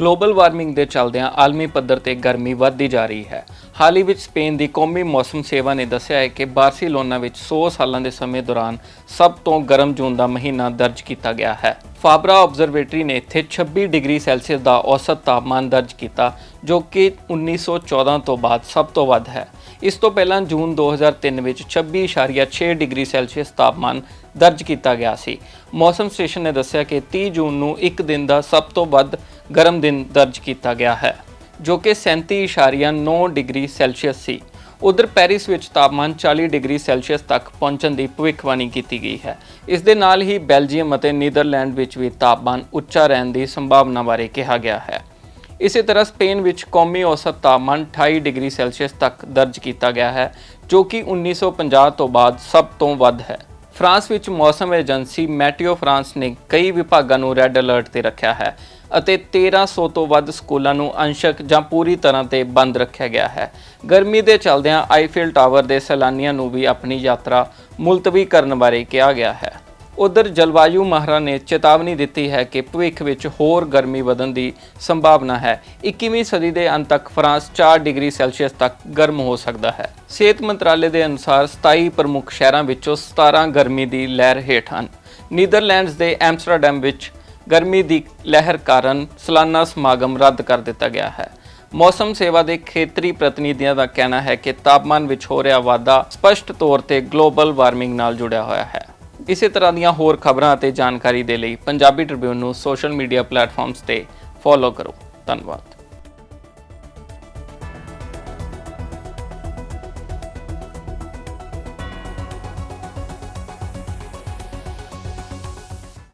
Global warming ਦੇ ਚੱਲਦਿਆਂ ਆਲਮੀ ਪੱਧਰ ਤੇ ਗਰਮੀ ਵੱਧਦੀ ਜਾ ਰਹੀ ਹੈ। ਹਾਲ ਹੀ ਵਿੱਚ ਸਪੇਨ ਦੀ ਕੌਮੀ ਮੌਸਮ ਸੇਵਾ ਨੇ ਦੱਸਿਆ ਹੈ ਕਿ ਬਾਰਸੀਲੋਨਾ ਵਿੱਚ 100 ਸਾਲਾਂ ਦੇ ਸਮੇਂ ਦੌਰਾਨ ਸਭ ਤੋਂ ਗਰਮ ਜੂਨ ਦਾ ਮਹੀਨਾ ਦਰਜ ਕੀਤਾ ਗਿਆ ਹੈ। ਫਾਬਰਾ ਆਬਜ਼ਰਵੇਟਰੀ ਨੇ ਇੱਥੇ 26 ਡਿਗਰੀ ਸੈਲਸੀਅਸ ਦਾ ਔਸਤ ਤਾਪਮਾਨ ਦਰਜ ਕੀਤਾ, ਜੋ ਕਿ 1914 ਤੋਂ ਬਾਅਦ ਸਭ ਤੋਂ ਵੱਧ ਹੈ। ਇਸ ਤੋਂ ਪਹਿਲਾਂ ਜੂਨ 2003 ਵਿੱਚ 26.6 ਡਿਗਰੀ ਸੈਲਸੀਅਸ ਤਾਪਮਾਨ ਦਰਜ ਕੀਤਾ ਗਿਆ ਸੀ। ਮੌਸਮ ਸਟੇਸ਼ਨ ਨੇ ਦੱਸਿਆ ਕਿ 30 ਜੂਨ ਨੂੰ ਇੱਕ ਦਿਨ ਦਾ ਸਭ ਤੋਂ ਵੱਧ ਗਰਮ ਦਿਨ ਦਰਜ ਕੀਤਾ ਗਿਆ ਹੈ, ਜੋ ਕਿ 37.9 ਡਿਗਰੀ ਸੈਲਸੀਅਸ ਸੀ। ਉਧਰ ਪੈਰਿਸ ਵਿੱਚ ਤਾਪਮਾਨ 40 ਡਿਗਰੀ ਸੈਲਸੀਅਸ ਤੱਕ ਪਹੁੰਚਣ ਦੀ ਭਵਿੱਖਬਾਣੀ ਕੀਤੀ ਗਈ ਹੈ। ਇਸ ਦੇ ਨਾਲ ਹੀ ਬੈਲਜੀਅਮ ਅਤੇ ਨੀਦਰਲੈਂਡ ਵਿੱਚ ਵੀ ਤਾਪਮਾਨ ਉੱਚਾ ਰਹਿਣ ਦੀ ਸੰਭਾਵਨਾ ਬਾਰੇ ਕਿਹਾ ਗਿਆ ਹੈ। ਇਸੇ ਤਰ੍ਹਾਂ ਸਪੇਨ ਵਿੱਚ ਕੌਮੀ ਔਸਤ ਤਾਪਮਾਨ 28 ਡਿਗਰੀ ਸੈਲਸੀਅਸ ਤੱਕ ਦਰਜ ਕੀਤਾ ਗਿਆ ਹੈ, ਜੋ ਕਿ 1950 ਤੋਂ ਬਾਅਦ ਸਭ ਤੋਂ ਵੱਧ ਹੈ। ਫਰਾਂਸ ਵਿੱਚ ਮੌਸਮ ਏਜੰਸੀ ਮੈਟਿਓ ਫਰਾਂਸ ਨੇ ਕਈ ਵਿਭਾਗਾਂ ਨੂੰ ਰੈੱਡ ਅਲਰਟ ਤੇ ਰੱਖਿਆ ਹੈ ਅਤੇ 1300 ਤੋਂ ਵੱਧ ਸਕੂਲਾਂ ਨੂੰ ਅੰਸ਼ਕ ਜਾਂ ਪੂਰੀ ਤਰ੍ਹਾਂ ਤੇ ਬੰਦ ਰੱਖਿਆ ਗਿਆ ਹੈ। ਗਰਮੀ ਦੇ ਚਲਦਿਆਂ ਆਈਫਿਲ ਟਾਵਰ ਦੇ ਸੈਲਾਨੀਆਂ ਨੂੰ ਵੀ ਆਪਣੀ ਯਾਤਰਾ ਮੁਲਤਵੀ ਕਰਨ ਬਾਰੇ ਕਿਹਾ ਗਿਆ ਹੈ। ਉਧਰ ਜਲਵਾਯੂ ਮਾਹਰਾਂ ਨੇ ਚੇਤਾਵਨੀ ਦਿੱਤੀ ਹੈ ਕਿ ਭਵਿੱਖ ਵਿੱਚ ਹੋਰ ਗਰਮੀ ਵਧਣ ਦੀ ਸੰਭਾਵਨਾ ਹੈ। 21ਵੀਂ ਸਦੀ ਦੇ ਅੰਤ ਤੱਕ ਫਰਾਂਸ 4 ਡਿਗਰੀ ਸੈਲਸੀਅਸ ਤੱਕ ਗਰਮ ਹੋ ਸਕਦਾ ਹੈ। ਸਿਹਤ ਮੰਤਰਾਲੇ ਦੇ ਅਨੁਸਾਰ 27 ਪ੍ਰਮੁੱਖ ਸ਼ਹਿਰਾਂ ਵਿੱਚੋਂ 17 ਗਰਮੀ ਦੀ ਲਹਿਰ ਹੇਠ ਹਨ। ਨੀਦਰਲੈਂਡਸ ਦੇ ਐਮਸਟਰਡਮ ਵਿੱਚ ਗਰਮੀ ਦੀ ਲਹਿਰ ਕਾਰਨ ਸਾਲਾਨਾ ਸਮਾਗਮ ਰੱਦ ਕਰ ਦਿੱਤਾ ਗਿਆ ਹੈ। ਮੌਸਮ ਸੇਵਾ ਦੇ ਖੇਤਰੀ ਪ੍ਰਤੀਨਿਧੀਆਂ ਦਾ ਕਹਿਣਾ ਹੈ ਕਿ ਤਾਪਮਾਨ ਵਿੱਚ ਹੋ ਰਿਹਾ ਵਾਧਾ ਸਪਸ਼ਟ ਤੌਰ ਤੇ ਗਲੋਬਲ ਵਾਰਮਿੰਗ ਨਾਲ ਜੁੜਿਆ ਹੋਇਆ ਹੈ। ਇਸੇ ਤਰ੍ਹਾਂ ਦੀਆਂ ਹੋਰ ਖਬਰਾਂ ਅਤੇ ਜਾਣਕਾਰੀ ਦੇ ਲਈ ਪੰਜਾਬੀ ਟ੍ਰਿਬਿਊਨ ਨੂੰ ਸੋਸ਼ਲ ਮੀਡੀਆ ਪਲੇਟਫਾਰਮਸ ਤੇ ਫੋਲੋ ਕਰੋ। ਧੰਨਵਾਦ।